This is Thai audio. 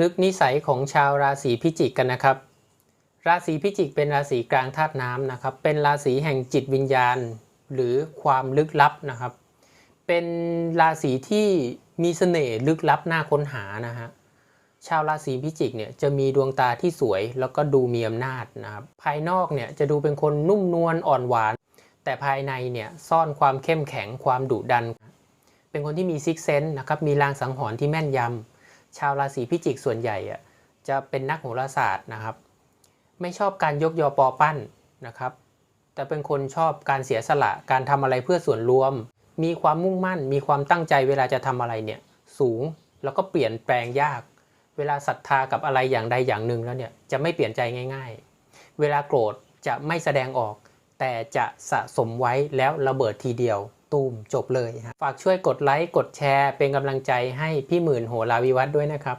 ลึกนิสัยของชาวราศีพิจิกกันนะครับ ราศีพิจิกเป็นราศีกลางธาตุน้ำนะครับ เป็นราศีแห่งจิตวิญญาณ หรือความลึกลับนะครับ เป็นราศีที่มีเสน่ห์ลึกลับน่าค้นหานะฮะชาวราศีพิจิกเนี่ยจะมีดวงตาที่สวยแล้วก็ดูมีอำนาจนะครับภายนอกเนี่ยจะดูเป็นคนนุ่มนวลอ่อนหวาน แต่ภายในเนี่ยซ่อนความเข้มแข็งความดุดัน เป็นคนที่มีซิกเซนส์นะครับมีลางสังหรณ์ที่แม่นยำ ชาวราศีพิจิกส่วนใหญ่อะจะเป็นนักโหราศาสตร์นะครับ ไม่ชอบการยกยอปอปั้นนะครับ แต่เป็นคนชอบการเสียสละการทำอะไรเพื่อส่วนรวม มีความมุ่งมั่น มีความตั้งใจเวลาจะทำอะไรเนี่ยสูงแล้วก็เปลี่ยนแปลงยาก เวลาศรัทธากับอะไรอย่างใดอย่างหนึ่งแล้วเนี่ยจะไม่เปลี่ยนใจง่าย ๆ เวลาโกรธจะไม่แสดงออก แต่จะสะสมไว้แล้วระเบิดทีเดียว ตูมจบเลยฝากช่วยกดไลค์กดแชร์ เป็นกำลังใจให้พี่หมื่นโหราวิวัฒด้วยนะครับ